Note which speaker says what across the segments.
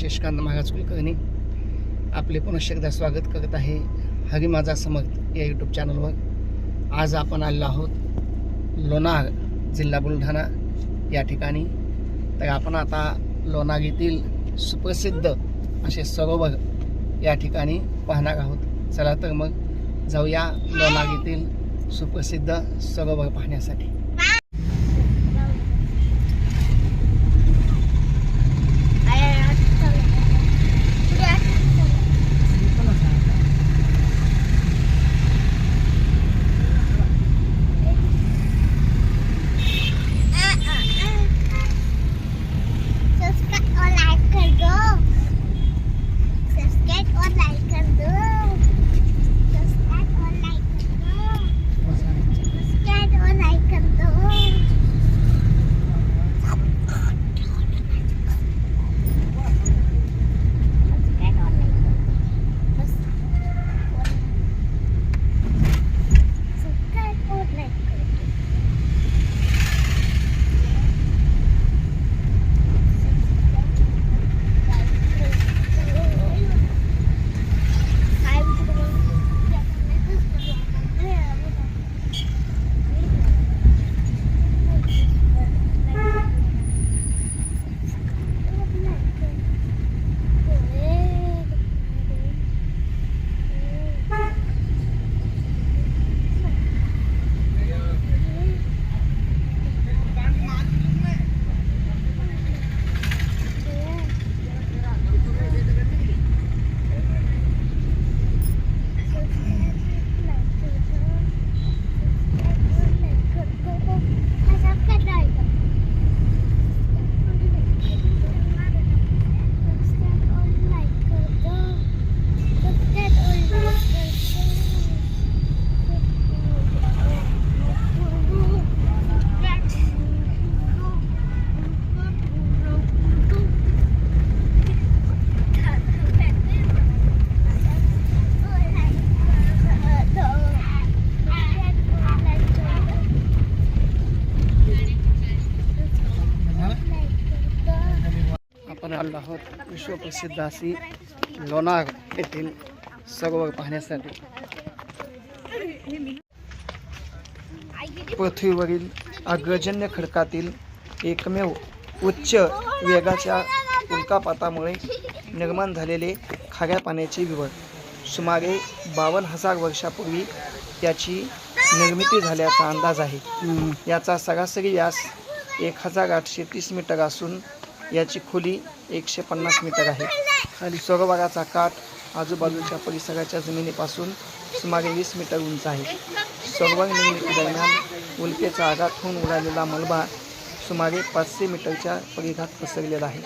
Speaker 1: रामकृष्ण महाराज कुलकर्णी आपले पुनश्च एकदा स्वागत करत आहे हरी माझा समर्थ या यूट्यूब चॅनलवर आज आपण आलेलो आहोत लोणार जिल्हा बुलढाणा या ठिकाणी. तर आपण आता लोणार येथील सुप्रसिद्ध असे सरोवर या ठिकाणी पाहणार आहोत. चला तर मग जाऊया लोणार येथील सुप्रसिद्ध सरोवर पाहण्यासाठी. विश्वप्रसिद्ध अशी लोणार येथील सरोवर पाहण्यासाठी. पृथ्वीवरील अग्रजन्य खडकातील एकमेव उच्च वेगाच्या उल्कापातामुळे निर्माण झालेले खाऱ्या पाण्याचे विवर सुमारे बावन्न हजार वर्षापूर्वी याची निर्मिती झाल्याचा अंदाज आहे. याचा सरासरी व्यास एक हजार आठशे तीस मीटर असून याची खोली एकशे पन्नास मीटर आहे. आणि सरोवराचा काठ आजूबाजूच्या परिसराच्या जमिनीपासून सुमारे वीस मीटर उंच आहे. सरोवर निर्मितीदरम्यान उल्केचा आघात होऊन उडालेला मलबा सुमारे पाचशे मीटरच्या परिघात पसरलेला आहे.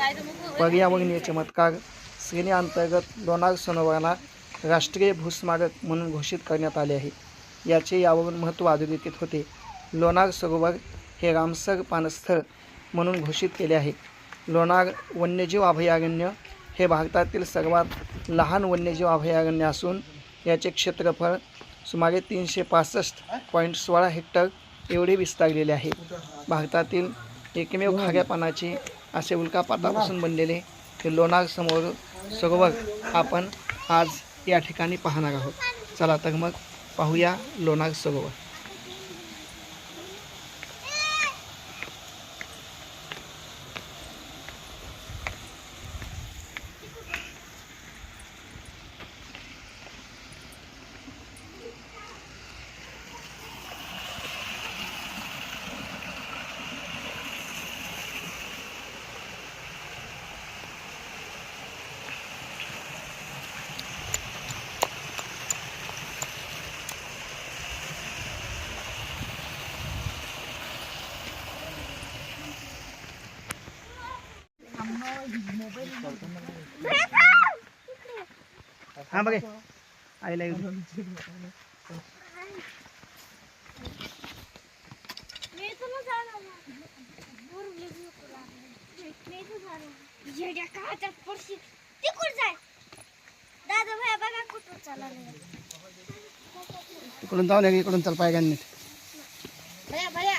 Speaker 1: पर्यावरणीय चमत्कार श्रेणीअंतर्गत लोणार सरोवराला राष्ट्रीय भूस्मारक म्हणून घोषित करण्यात आले आहे. याचे यावरून महत्त्व अधोरेखित होते. लोणार सरोवर हे रामसर पानस्थळ म्हणून घोषित केले आहे. लोणार वन्यजीव अभयारण्य हे भारतातील सर्वात लहान वन्यजीव अभयारण्य असून याचे क्षेत्रफळ सुमारे तीनशे पासष्ट पॉईंट सोळा हेक्टर एवढे विस्तारलेले आहे. भारतातील एकमेव खाऱ्या पानाचे असे उल्कापातापासून बनलेले हे लोणार समोर सरोवर आपण आज या ठिकाणी पाहणार आहोत. चला तर मग पाहूया लोणार सरोवर. हा बघे.
Speaker 2: कुठं चालला
Speaker 1: इकडून जाऊन इकडून चल पाय नीट
Speaker 2: भैया. भैया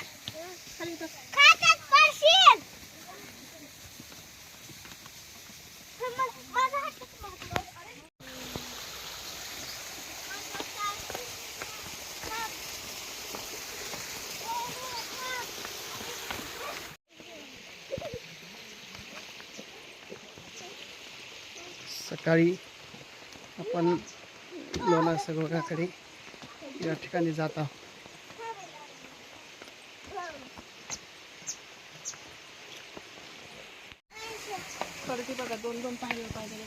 Speaker 1: सकाळी आपण लोणार सरोवराकडे या ठिकाणी जात आहोत
Speaker 3: परती बघा दोन दोन पाहिलं पाहिजे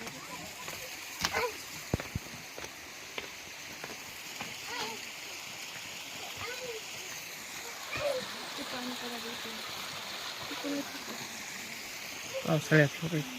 Speaker 1: पावसाळ्यात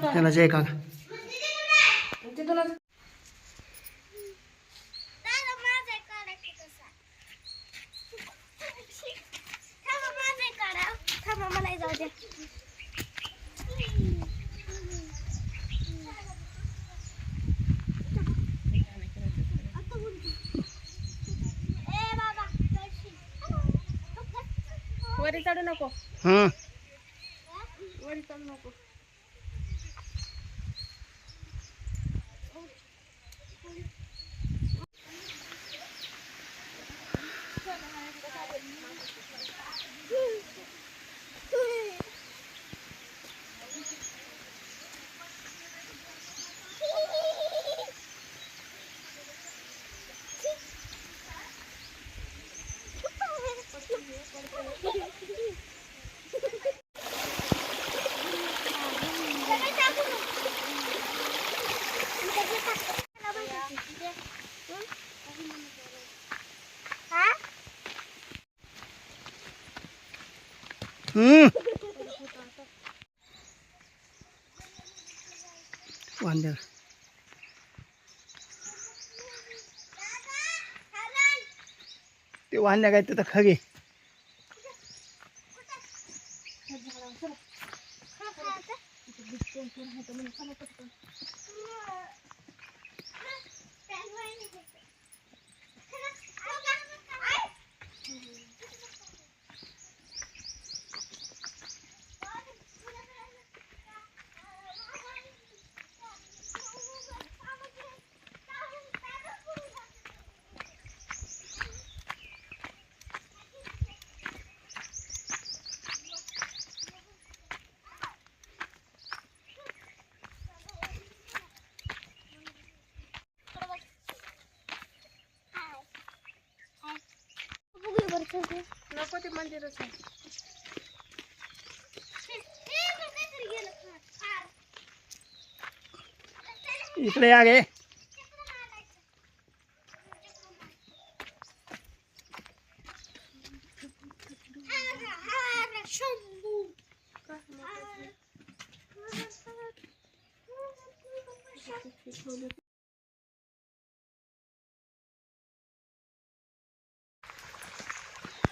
Speaker 2: द्या ए बाबा
Speaker 3: वरी चढू नको. वरी चढू नको.
Speaker 1: ते वांद्या काय तिथं खगे
Speaker 3: नको ते मंदिरच
Speaker 4: इकडे या गे.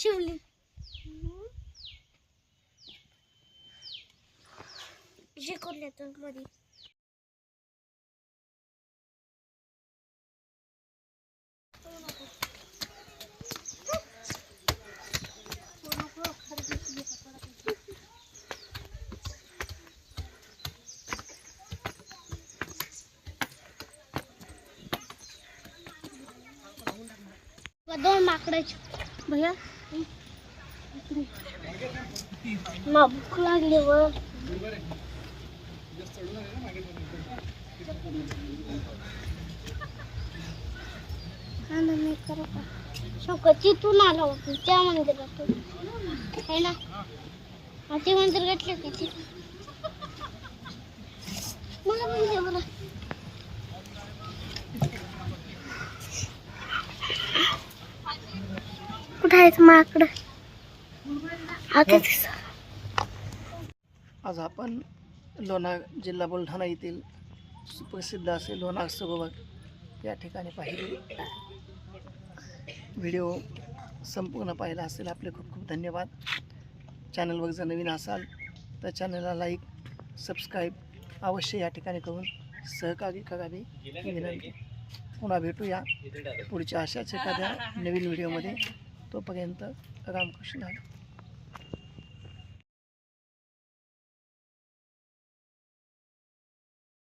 Speaker 1: शिवली. शिकवले तर मध्ये दोन माकडाचे. भैया मला भूक लागली व हा ना मी करू का तिथून आला होता त्या मंदिरातून आहे ना? हा ते मंदिर घेतलं का मला पण दे बरं. कुठं आहेत माकडं?
Speaker 4: आज आपण लोणार जिल्हा बुलढाणा येथील सुप्रसिद्ध असे लोणार सरोवर या ठिकाणी पाहिले. व्हिडिओ संपूर्ण पाहिला असेल आपले खूप खूप धन्यवाद. चॅनलवर जर नवीन असाल तर चॅनलला लाईक सबस्क्राईब अवश्य या ठिकाणी करून सहकार्य करावे ही विनंती पुन्हा भेटूया पुढच्या अशाच एखाद्या नवीन व्हिडिओमध्ये. तोपर्यंत रामकृष्ण.